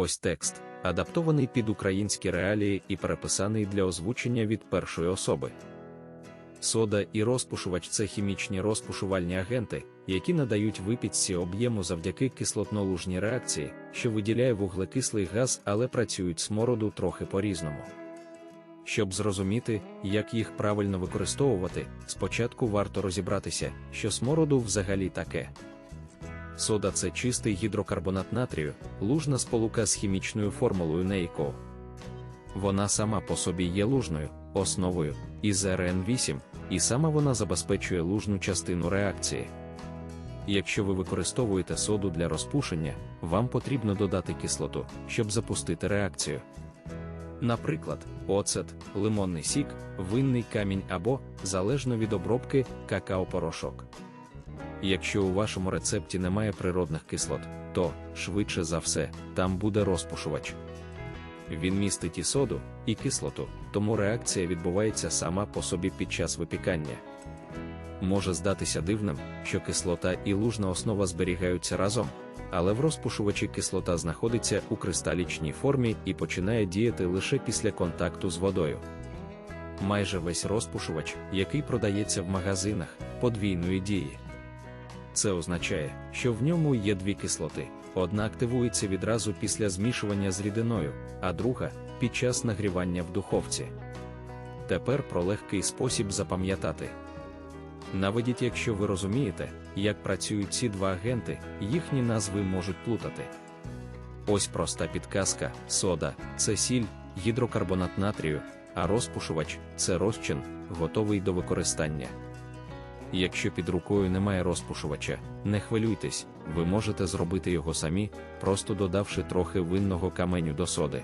Ось текст, адаптований під українські реалії і переписаний для озвучення від першої особи. Сода і розпушувач це хімічні розпушувальні агенти, які надають випічці об'єму завдяки кислотно-лужній реакції, що виділяє вуглекислий газ, але працюють смороду трохи по-різному. Щоб зрозуміти, як їх правильно використовувати, спочатку варто розібратися, що смороду взагалі таке. Сода це чистий гідрокарбонат натрію, лужна сполука з хімічною формулою NaCO. Вона сама по собі є лужною, основою, із РН8, і сама вона забезпечує лужну частину реакції. Якщо ви використовуєте соду для розпушення, вам потрібно додати кислоту, щоб запустити реакцію. Наприклад, оцет, лимонний сік, винний камінь або, залежно від обробки, какао-порошок. Якщо у вашому рецепті немає природних кислот, то, швидше за все, там буде розпушувач. Він містить і соду, і кислоту, тому реакція відбувається сама по собі під час випікання. Може здатися дивним, що кислота і лужна основа зберігаються разом, але в розпушувачі кислота знаходиться у кристалічній формі і починає діяти лише після контакту з водою. Майже весь розпушувач, який продається в магазинах, подвійної дії. Це означає, що в ньому є дві кислоти. Одна активується відразу після змішування з рідиною, а друга під час нагрівання в духовці. Тепер про легкий спосіб запам'ятати. Наведіть, якщо ви розумієте, як працюють ці два агенти, їхні назви можуть плутати. Ось проста підказка: сода це сіль, гідрокарбонат натрію, а розпушувач це розчин, готовий до використання. Якщо під рукою немає розпушувача, не хвилюйтесь, ви можете зробити його самі, просто додавши трохи винного каменю до соди.